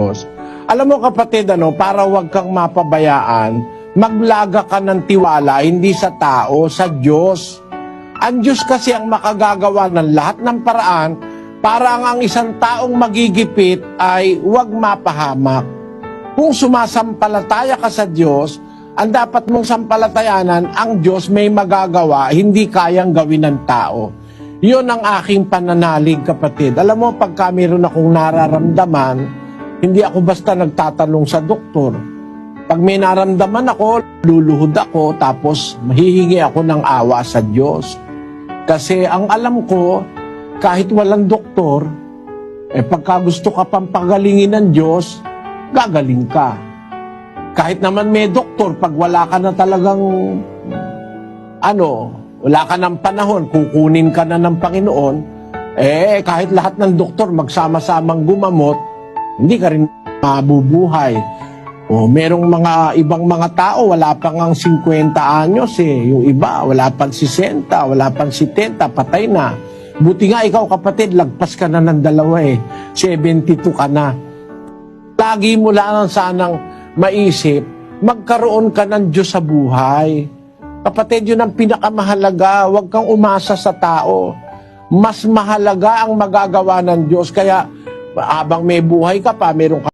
Diyos. Alam mo kapatid, ano, para wag kang mapabayaan, maglaga ka ng tiwala, hindi sa tao, sa Diyos. Ang Diyos kasi ang makagagawa ng lahat ng paraan para ang isang taong magigipit ay wag mapahamak. Kung sumasampalataya ka sa Diyos, ang dapat mong sampalatayanan, ang Diyos may magagawa, hindi kayang gawin ng tao. Yun ang aking pananalig, kapatid. Alam mo, pagka meron akong nararamdaman, hindi ako basta nagtatanong sa doktor. Pag may naramdaman ako, luluhod ako, tapos mahihingi ako ng awa sa Diyos. Kasi ang alam ko, kahit walang doktor, eh pagka gusto ka pang pagalingin ng Diyos, gagaling ka. Kahit naman may doktor, pag wala ka na talagang, ano, wala ka ng panahon, kukunin ka na ng Panginoon, eh kahit lahat ng doktor magsama-samang gumamot, hindi ka rin mabubuhay. O merong mga ibang mga tao, wala pang ang 50 anyos eh. Yung iba, wala pang 60, wala pang 70, patay na. Buti nga ikaw kapatid, lagpas ka na ng dalawa eh. 72 ka na. Lagi mo lang sanang maisip, magkaroon ka ng Diyos sa buhay. Kapatid, yun ang pinakamahalaga. Huwag kang umasa sa tao. Mas mahalaga ang magagawa ng Diyos. Kaya habang may buhay ka pa, meron ka